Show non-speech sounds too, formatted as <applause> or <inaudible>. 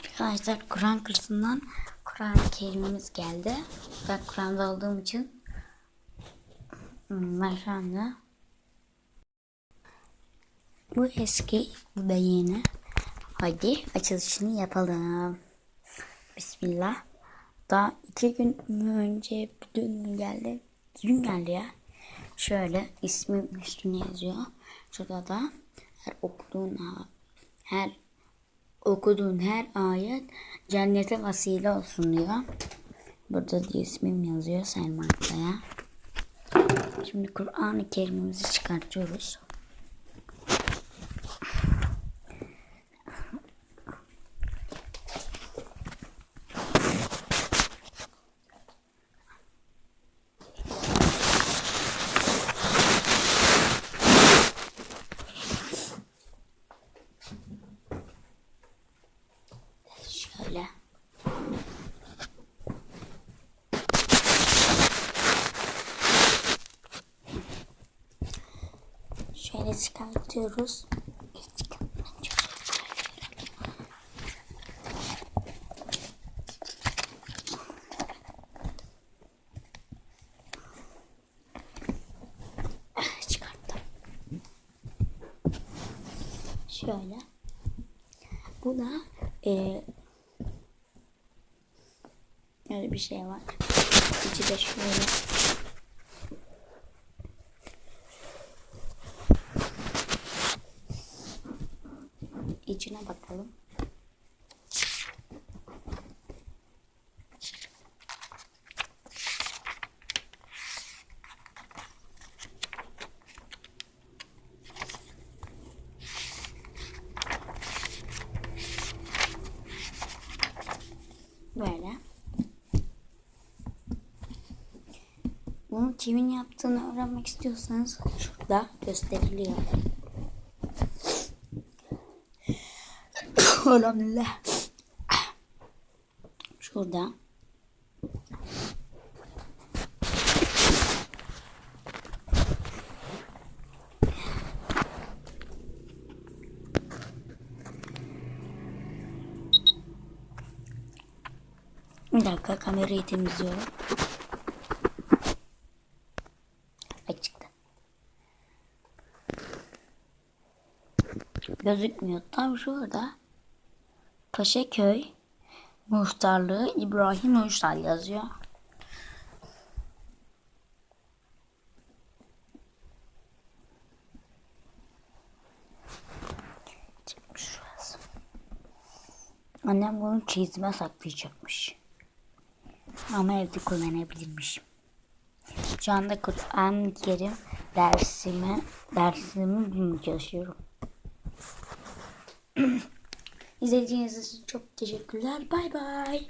Arkadaşlar Kur'an kursundan Kur'an-ı Kerim'imiz geldi. Ben Kur'an'da olduğum için ben şu anda bu eski bu da yeni. Hadi açılışını yapalım. Bismillah. Daha iki gün önce dün geldi? Dün geldi ya. Şöyle ismim üstüne yazıyor. Şurada da her okuduğun her okuduğun her ayet cennete vasile olsun diyor. Burada da ismim yazıyor Selma Kaya. Şimdi Kur'an-ı Kerim'imizi çıkartıyoruz. Şöyle. Şöyle çıkartıyoruz. Ah. Şöyle. Bu da e, öyle bir şey var. İçi de şöyle. İçine bakalım. Böyle. Bunu kimin yaptığını öğrenmek istiyorsanız şurada gösteriliyor. Elhamdülillah. Şurada. Bir dakika kamerayı temizliyorum. Ay çıktı. Gözükmüyor. Tam şurada Paşaköy Muhtarlığı İbrahim Uysal yazıyor. Annem bunu çizime saklayacakmış. Ama evde kullanabilirmişim. Şu anda Kur'an-ı Kerim dersime, dersimi çalışıyorum. <clears throat> İzlediğiniz için çok teşekkürler. Bay bay.